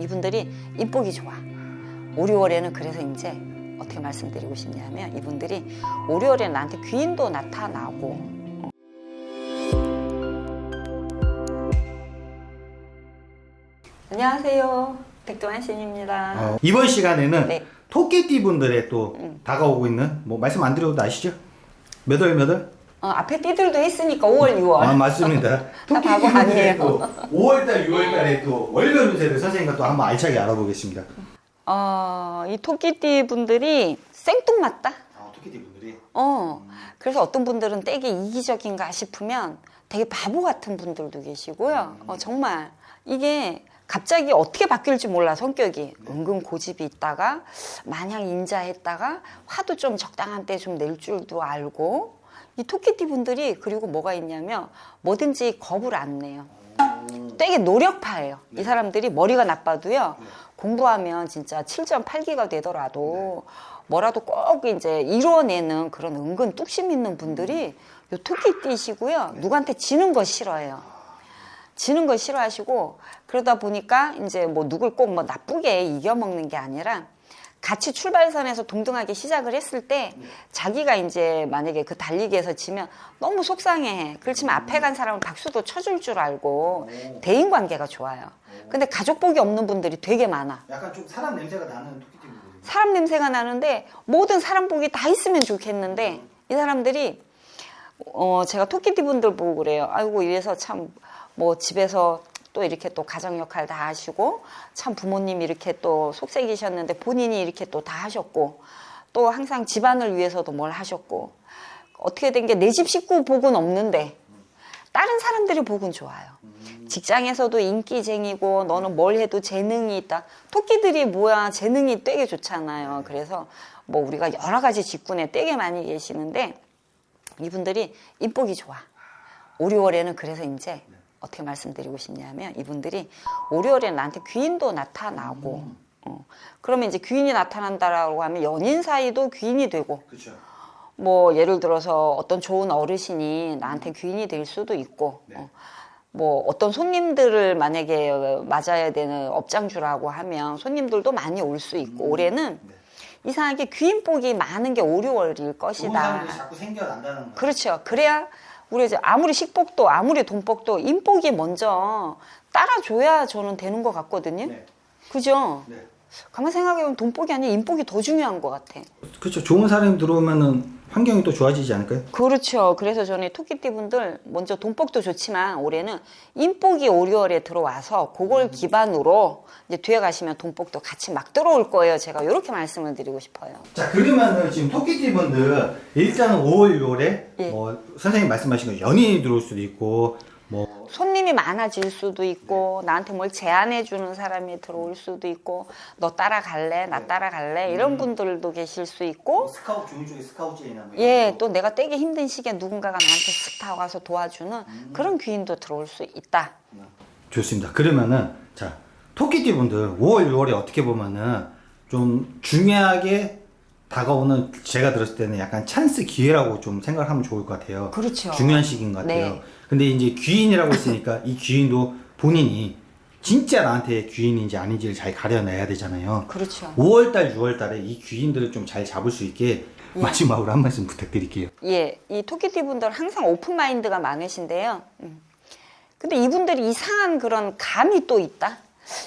이분들이 인복이 좋아. 5, 6월에는 그래서 이제 어떻게 말씀드리고 싶냐면 이분들이 5, 6월에 나한테 귀인도 나타나고 안녕하세요. 백동환 신입니다. 어, 이번 시간에는 네. 토끼띠 분들의 또 음. 다가오고 있는 뭐 말씀 안 드려도 아시죠? 몇 월 몇 월? 어, 앞에 띠들도 했으니까 5월, 6월. 아 맞습니다. 나 바보 아니에요. 5월달, 6월달에 또 월별 운세를 선생님과 또 한번 알차게 알아보겠습니다. 어, 이 토끼띠 분들이 생뚱맞다? 아, 토끼띠 분들이 어, 그래서 어떤 분들은 되게 이기적인가 싶으면 되게 바보 같은 분들도 계시고요. 어, 정말 이게 갑자기 어떻게 바뀔지 몰라 성격이 은근 고집이 있다가 마냥 인자했다가 화도 좀 적당한 때 좀 낼 줄도 알고 이 토끼띠 분들이 그리고 뭐가 있냐면 뭐든지 겁을 안 내요. 되게 노력파예요. 이 사람들이 머리가 나빠도요. 공부하면 진짜 7.8기가 되더라도 뭐라도 꼭 이제 이뤄내는 그런 은근 뚝심 있는 분들이 요 토끼띠시고요. 누구한테 지는 거 싫어해요. 지는 거 싫어하시고 그러다 보니까 이제 뭐 누굴 꼭 뭐 나쁘게 이겨먹는 게 아니라 같이 출발선에서 동등하게 시작을 했을 때 자기가 이제 만약에 그 달리기에서 지면 너무 속상해. 그렇지만 앞에 간 사람은 박수도 쳐줄 줄 알고 대인 관계가 좋아요. 근데 가족 복이 없는 분들이 되게 많아. 약간 좀 사람 냄새가 나는 토끼띠 분들. 사람 냄새가 나는데 모든 사람 복이 다 있으면 좋겠는데 이 사람들이 어 제가 토끼띠 분들 보고 그래요. 아이고 이래서 참 뭐 집에서 또 이렇게 또 가정 역할 다 하시고 참 부모님 이렇게 또 속색이셨는데 본인이 이렇게 또 다 하셨고 또 항상 집안을 위해서도 뭘 하셨고 어떻게 된 게 내 집 식구 복은 없는데 다른 사람들의 복은 좋아요. 직장에서도 인기쟁이고 너는 뭘 해도 재능이 있다. 토끼들이 뭐야 재능이 되게 좋잖아요. 그래서 뭐 우리가 여러 가지 직군에 되게 많이 계시는데 이분들이 인복이 좋아. 5, 6월에는 그래서 이제 어떻게 말씀드리고 싶냐면 이분들이 5, 6월에 나한테 귀인도 나타나고 어, 그러면 이제 귀인이 나타난다라고 하면 연인 사이도 귀인이 되고 그렇죠. 뭐 예를 들어서 어떤 좋은 어르신이 나한테 귀인이 될 수도 있고 네. 어, 뭐 어떤 손님들을 만약에 맞아야 되는 업장주라고 하면 손님들도 많이 올 수 있고 올해는 네. 이상하게 귀인복이 많은 게 5, 6월일 좋은 것이다. 사람들이 자꾸 생겨난다는 거. 그렇죠. 그래야 우리 이제 아무리 식복도 아무리 돈복도 인복이 먼저 따라줘야 저는 되는 것 같거든요. 네. 그죠? 네. 가만 생각해보면 돈복이 아니라 인복이 더 중요한 것 같아. 그렇죠. 좋은 사람이 들어오면은 환경이 또 좋아지지 않을까요? 그렇죠. 그래서 저는 토끼띠 분들 먼저 돈복도 좋지만 올해는 인복이 5, 6월에 들어와서 그걸 기반으로 이제 뒤에 가시면 돈복도 같이 막 들어올 거예요. 제가 이렇게 말씀을 드리고 싶어요. 자 그러면은 지금 토끼띠 분들 일단은 5월 6월에 예. 뭐 선생님 말씀하신 거 연인이 들어올 수도 있고 뭐 손님이 많아질 수도 있고 나한테 뭘 제안해 주는 사람이 들어올 수도 있고 너 따라갈래? 나 따라갈래? 이런 분들도 계실 수 있고. 스카웃 좋은 쪽에 스카웃제이나 뭐 예 또 내가 되게 힘든 시기에 누군가가 나한테 쓱 타고 와서 도와주는 그런 귀인도 들어올 수 있다. 좋습니다. 그러면은 자 토끼띠 분들 5월 6월에 어떻게 보면은 좀 중요하게 다가오는 제가 들었을 때는 약간 찬스 기회라고 좀 생각을 하면 좋을 것 같아요. 그렇죠. 중요한 시기인 것 같아요. 네. 근데 이제 귀인이라고 했으니까 이 귀인도 본인이 진짜 나한테 귀인인지 아닌지를 잘 가려내야 되잖아요. 그렇죠 5월달, 6월달에 이 귀인들을 좀 잘 잡을 수 있게 예. 마지막으로 한 말씀 부탁드릴게요. 예, 이 토끼띠 분들 항상 오픈 마인드가 많으신데요. 음. 근데 이분들이 이상한 그런 감이 또 있다.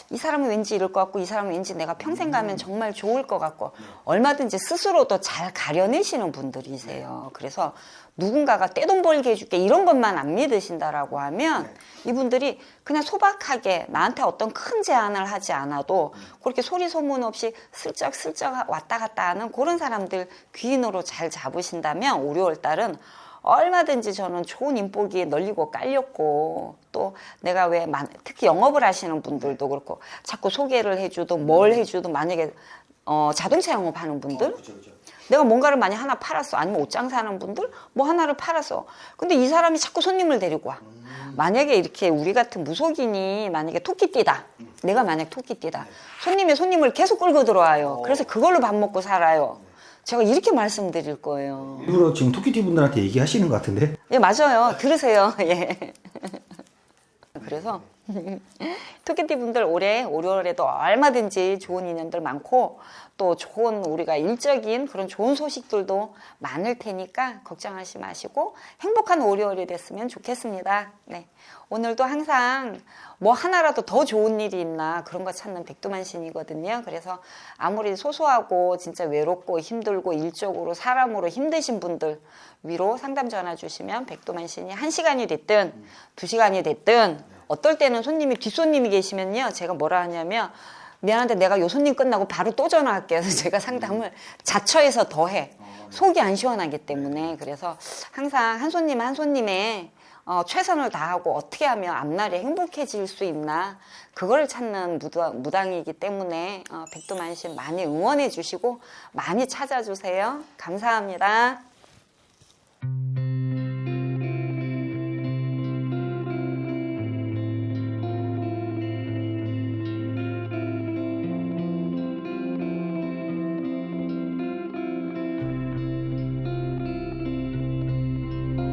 이 사람은 왠지 이럴 것 같고 이 사람은 왠지 내가 평생 가면 정말 좋을 것 같고 얼마든지 스스로도 잘 가려내시는 분들이세요. 그래서 누군가가 떼돈 벌게 해줄게 이런 것만 안 믿으신다라고 하면 이분들이 그냥 소박하게 나한테 어떤 큰 제안을 하지 않아도 그렇게 소리 소문 없이 슬쩍 슬쩍 왔다 갔다 하는 그런 사람들 귀인으로 잘 잡으신다면 5, 6월 달은 얼마든지 저는 좋은 인복이 널리고 깔렸고 또 내가 왜 많- 특히 영업을 하시는 분들도 그렇고 자꾸 소개를 해주든 뭘 해주든 만약에 어, 자동차 영업하는 분들 그렇죠, 그렇죠. 내가 뭔가를 많이 하나 팔았어. 아니면 옷장 사는 분들 뭐 하나를 팔았어. 근데 이 사람이 자꾸 손님을 데리고 와. 만약에 이렇게 우리 같은 무속인이 만약에 토끼띠다. 내가 만약 토끼띠다. 손님이 손님을 계속 끌고 들어와요. 그래서 그걸로 밥 먹고 살아요. 제가 이렇게 말씀드릴 거예요. 일부러 지금 토끼띠 분들한테 얘기하시는 것 같은데 예, 맞아요. 들으세요. 예. 그래서 토끼띠 분들 올해 5월에도 얼마든지 좋은 인연들 많고 또 좋은 우리가 일적인 그런 좋은 소식들도 많을 테니까 걱정하지 마시고 행복한 5월이 됐으면 좋겠습니다. 네. 오늘도 항상 뭐 하나라도 더 좋은 일이 있나 그런 거 찾는 백두만신이거든요. 그래서 아무리 소소하고 진짜 외롭고 힘들고 일적으로 사람으로 힘드신 분들 위로 상담 전화 주시면 백두만신이 한시간이 됐든 두시간이 됐든 어떨 때는 손님이 뒷손님이 계시면요. 제가 뭐라 하냐면 미안한데 내가 요 손님 끝나고 바로 또 전화할게요. 그래서 제가 상담을 자처해서 더 해. 속이 안 시원하기 때문에 그래서 항상 한 손님 한 손님의 어, 최선을 다하고 어떻게 하면 앞날이 행복해질 수 있나 그걸 찾는 무당, 무당이기 때문에 어, 백두만신 많이 응원해 주시고 많이 찾아주세요. 감사합니다.